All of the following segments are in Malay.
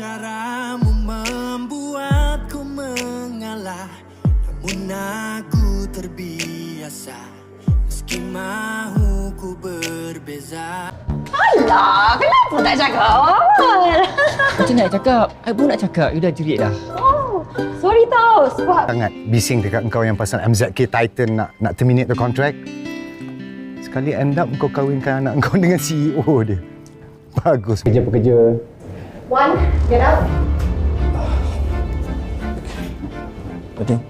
Caramu membuatku mengalah Namun aku terbiasa Meski mahu ku berbeza Alah, kenapa tak cakap awal? Macam nak cakap? I pun nak cakap. You dah jerit dah. Oh, sorry tau sebab sangat bising dekat engkau yang pasal MZK Titan nak nak terminate the contract. Sekali end up kau kahwinkan anak kau dengan CEO dia. Bagus. Kerja pekerja. One, get out. Betul.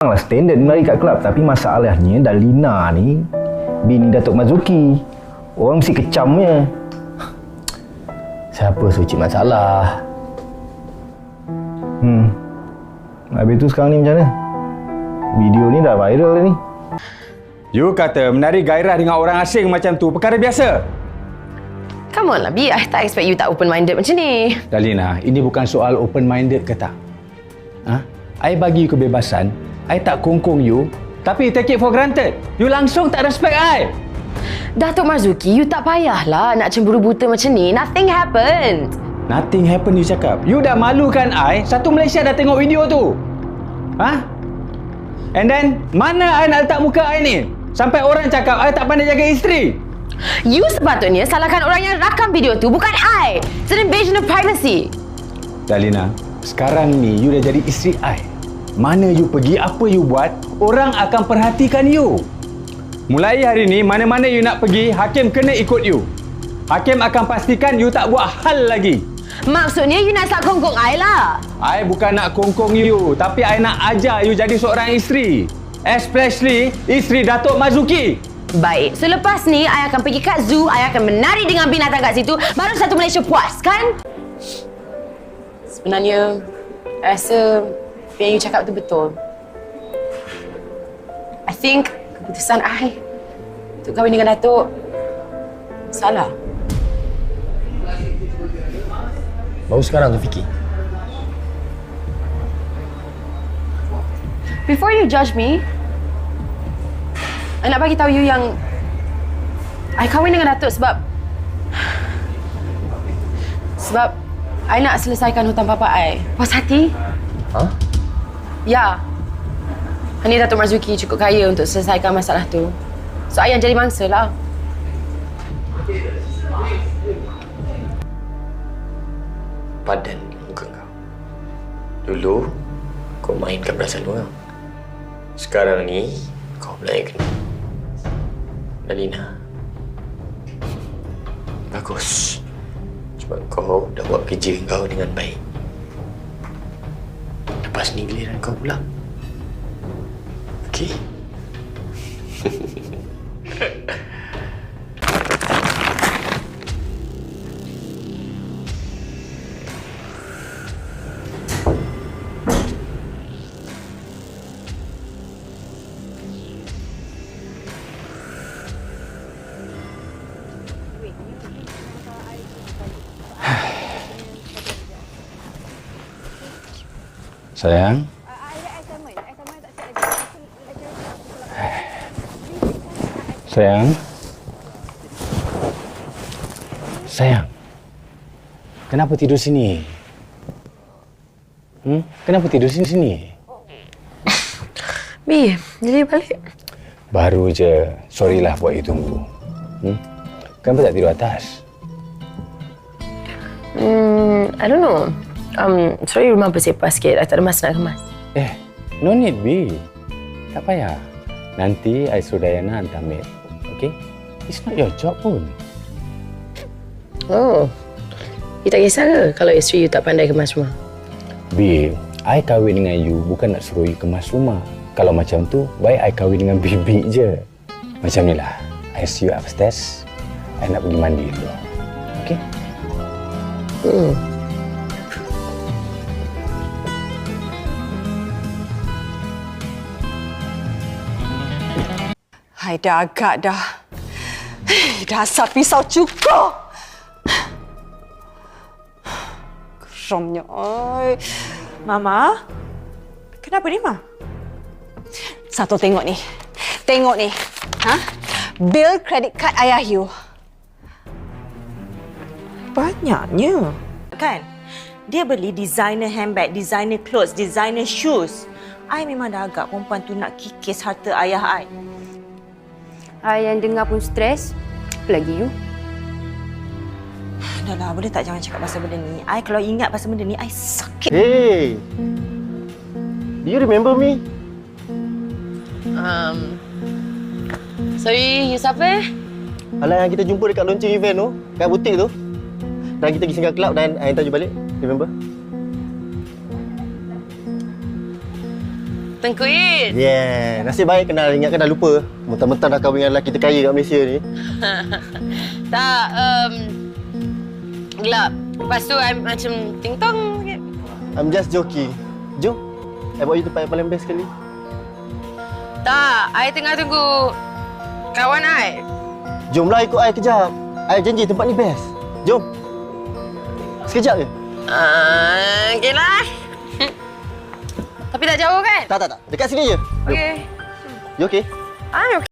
Memanglah standard mari kat kelab tapi masalahnya Dalina ni bini Datuk Mazuki. Orang mesti kecamnya. Siapa suruh cik masalah? Habis tu sekarang ni macam mana? Video ni dah viral dah ni. You kata menari gairah dengan orang asing macam tu perkara biasa. Come on lah, Bi. I tak expect you tak open-minded macam ni. Dalina, ini bukan soal open-minded ke tak. Ha? I bagi you kebebasan, I tak kongkong you, tapi you take it for granted. You langsung tak respect I. Datuk Marzuki, you tak payahlah nak cemburu buta macam ni. Nothing happened. Nothing happen you cakap. You dah malukan I, satu Malaysia dah tengok video tu. Ha? And then, mana I nak letak muka I ni? Sampai orang cakap I tak pandai jaga isteri. You sepatutnya salahkan orang yang rakam video tu, bukan I. It's an invasion of privacy. Dalina, sekarang ni you dah jadi isteri I. Mana you pergi, apa you buat, orang akan perhatikan you. Mulai hari ni, mana-mana you nak pergi, Hakim kena ikut you. Hakim akan pastikan you tak buat hal lagi. Maksudnya you nak start kongkong I lah. I bukan nak kongkong you, tapi I nak ajar you jadi seorang isteri. Especially isteri Datuk Mazuki. Baik, so lepas ni I akan pergi kat zoo, I akan menari dengan binatang kat situ, baru satu Malaysia puas, kan? Sebenarnya, I rasa apa yang you cakap tu betul. I think keputusan I untuk kahwin dengan Datuk salah. Baru sekarang tu fikir. Before you judge me, I nak bagi tahu you yang I kahwin dengan Datuk sebab sebab I nak selesaikan hutang papa I. Puas hati? Ha? Ya. Ini Datuk Marzuki cukup kaya untuk selesaikan masalah tu. So, I yang jadi mangsa lah. Padan muka kau. Dulu, kau mainkan perasaan orang. Sekarang ni, kau kena. Dalina. Bagus. Sebab kau dah buat kerja kau dengan baik. Lepas ni giliran kau pula. Okey? Sayang. Sayang. Sayang. Kenapa tidur sini? Hmm? Kenapa tidur sini sini? Bi, jadi balik. Baru je. Sorry lah buat you tunggu. Hmm? Kenapa tak tidur atas? Hmm, I don't know. Um, sorry rumah bersepah sikit. I tak ada masa nak kemas. Eh, no need be. Tak payah. Nanti I suruh Diana hantar maid. Okay? It's not your job pun. Oh. You tak kisah ke kalau isteri you tak pandai kemas rumah? Babe, I kahwin dengan you bukan nak suruh you kemas rumah. Kalau macam tu, baik I kahwin dengan bibi je. Macam ni lah. I see you upstairs. I nak pergi mandi dulu. Okay? Hmm. Hai dah agak dah. Hei, dasar pisau cukur. Geromnya. Oi. Mama, Kenapa ni, Ma? Satu tengok ni. Tengok ni. Ha? Bill credit card ayah you. Banyaknya. Kan? Dia beli designer handbag, designer clothes, designer shoes. I memang dah agak perempuan tu nak kikis harta ayah I. I yang dengar pun stres. Apa lagi you? Dah lah, boleh tak jangan cakap pasal benda ni? I kalau ingat pasal benda ni, I sakit. Hey! Do you remember me? Um, sorry, you siapa? Alah yang kita jumpa dekat launching event tu, kat butik tu. Dan kita pergi singgah club dan I hantar you balik. Remember? Tengku Yin. Yeah, nasib baik kenal ingatkan dah lupa. Mentang-mentang dah kahwin dengan lelaki terkaya kat Malaysia ni. Tak, um, gelap. Lepas tu, I macam ting-tong sikit. I'm just joking. Jom. I bawa you tempat yang paling best sekali. Tak, I tengah tunggu kawan I. Jomlah ikut I kejap. I janji tempat ni best. Jom. Sekejap je. Uh, okay lah. Tapi tak jauh kan? Tak, tak, tak. Dekat sini je. Okay. You okay? I'm okay.